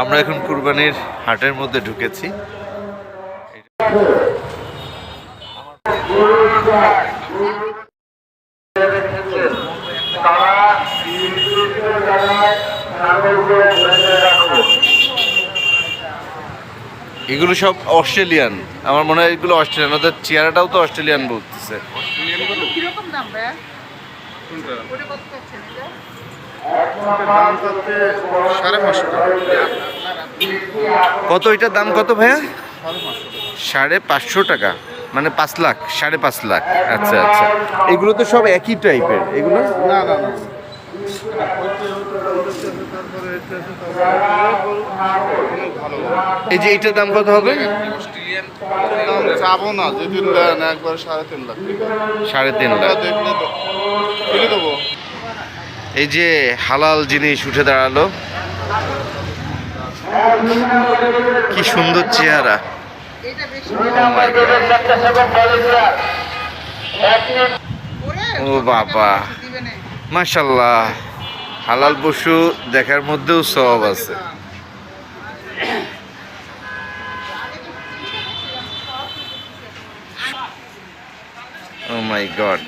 আমরা এখন কুরবানির হাটের মধ্যে ঢুকেছি। এগুলো সব অস্ট্রেলিয়ান। আমার মনে হয় এগুলো অস্ট্রেলিয়ান। ওদের চেহারাটাও তো অস্ট্রেলিয়ান বলতেছে। কীরকম সাড়ে পাঁচশো টাকা। কত এটার দাম কত ভাইয়া? সাড়ে পাঁচশো টাকা। মানে পাঁচ লাখ সাড়ে পাঁচ লাখ। আচ্ছা আচ্ছা। এগুলো তো সব একই টাইপের এগুলো? না এই যে এইটার দাম কত হবে? সাড়ে তিন লাখ। সাড়ে তিন লাখ। দেখলে দেবো। এই যে হালাল জিনিস উঠে দাঁড়াল। কি সুন্দর চেহারা। বেশি Oh ও বাবা। মাশাল্লাহ হালাল পশু দেখার মধ্যেও সব আছে। ও মাই গড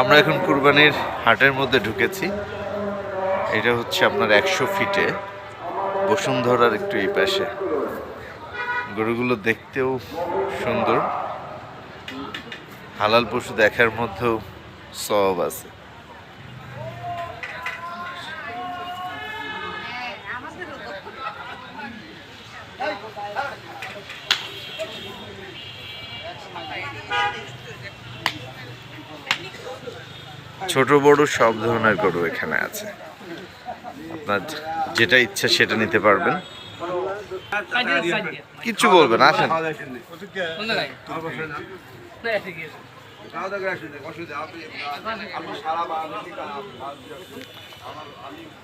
আমরা এখন কুরবানির হাটের মধ্যে ঢুকেছি। এটা হচ্ছে আপনার একশো ফিটে বসুন্ধরার একটু এই পাশে। গরুগুলো দেখতেও সুন্দর। হালাল পশু দেখার মধ্যেও সব আছে। ছোট বড় সব ধরনের গরু এখানে আছে। আপনার যেটা ইচ্ছা সেটা নিতে পারবেন। কিছু বলবেন, আসেন।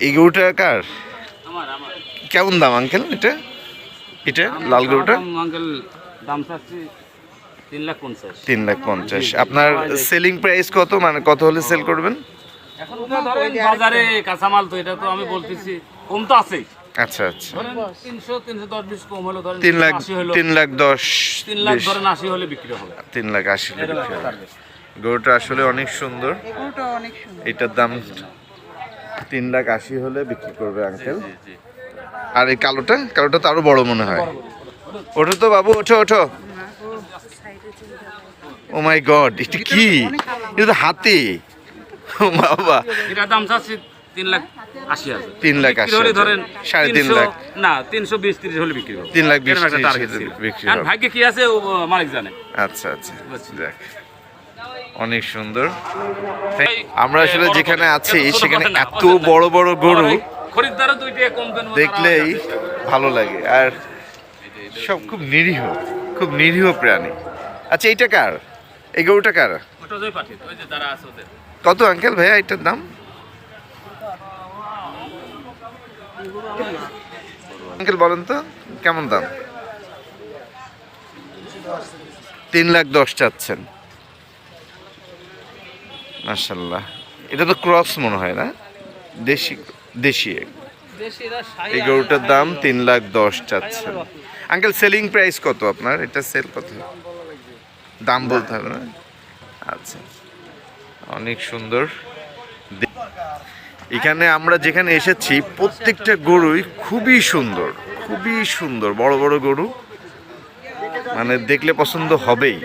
এই গরুটা কার? কেমন দাম, আঙ্কেল? এটা? এটা? লাল গরুটা? দাম চাচ্ছি তিন লাখ পঞ্চাশ। আপনার সেলিং প্রাইস কত? মানে কত হলে সেল করবেন? এখন ধরেন বাজারে কাঁচামাল তো এটা তো আমি বলতেছি কম তো আছেই। আচ্ছা আচ্ছা। তিন লাখ তিন লাখ দশ তিন লাখ ধরেন আশি হলে বিক্রি হবে। তিন লাখ আশি হলে বিক্রি হবে। গরুটা আসলে অনেক সুন্দর। এগুলোটা অনেক সুন্দর। এটার দাম তিন লাখ আশি হলে বিক্রি করবে আঙ্কেল আর এই কালোটা? কালোটা তো আরও বড় মনে হয়। ওঠো তো বাবু ওঠো ওঠো। ও মাই গড এটা কি? এটা তো হাতি। বাবা। এটার দাম চাচ্ছি তিন লাখ আশি হাজার। তিন লাখ আশি। ধরেন সাড়ে তিন লাখ। না তিনশো বিশ তিরিশ হলে বিক্রি হবে। তিন লাখ বিশ। বিক্রি আর হবে। ভাগ্যে কি আছে মালিক জানে। আচ্ছা আচ্ছা। দেখ। অনেক সুন্দর। আমরা আসলে যেখানে আছি সেখানে এত বড় বড় গরু দেখলেই ভালো লাগে। আর সব খুব নিরীহ খুব নিরীহ প্রাণী। আচ্ছা এইটা কার? এই গরুটা কার? কত আঙ্কেল ভাইয়া এটার দাম? আঙ্কেল বলেন তো কেমন দাম? তিন লাখ দশ চাচ্ছেন। মার্শাল্লাহ এটা তো ক্রস মনে হয় না? দেশি দেশি। এই গরুটার দাম তিন লাখ দশ চাচ্ছেন। আঙ্কেল সেলিং প্রাইস কত আপনার? এটা সেল কত? দাম বলতে হবে না? আচ্ছা। অনেক সুন্দর। এখানে আমরা যেখানে এসেছি, প্রত্যেকটা গরুই খুবই সুন্দর খুবই সুন্দর, বড় বড় গরু। মানে দেখলে পছন্দ হবেই।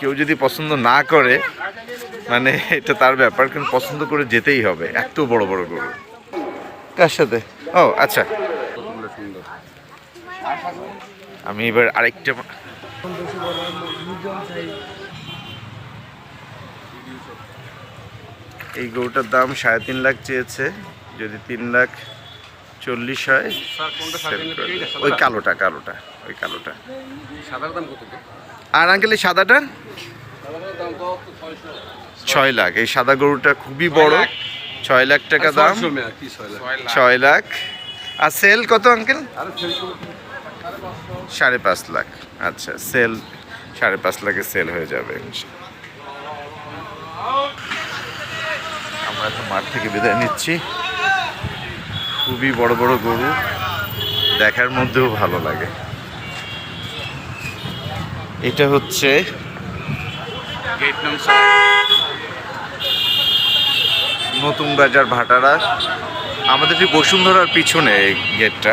কেউ যদি পছন্দ না করে মানে এটা তার ব্যাপার কিন্তু পছন্দ করে যেতেই হবে, এত বড় বড় গরু। কার সাথে? ও আচ্ছা। আমি এবার আরেকটা এই গরুটার দাম সাড়ে তিন লাখ চেয়েছে। যদি তিন লাখ চল্লিশ হয়। ওই কালোটা কালোটা ওই কালোটা। সাদার দাম কত আর আঙ্কেল এই সাদাটা? ছয় লাখ। এই সাদা গরুটা খুবই বড়। ছয় লাখ টাকা দাম। ছয় লাখ? আর সেল কত আঙ্কেল সাড়ে পাঁচ লাখ। আচ্ছা সেল সাড়ে পাঁচ লাখে সেল হয়ে যাবে আমরা এখন মাঠ থেকে বিদায় নিচ্ছি। খুবই বড় বড় গরু দেখার মধ্যেও ভালো লাগে। এটা হচ্ছে গেট নতুন বাজার ভাটারা আমাদের যে বসুন্ধরার পিছনে এই গেটটা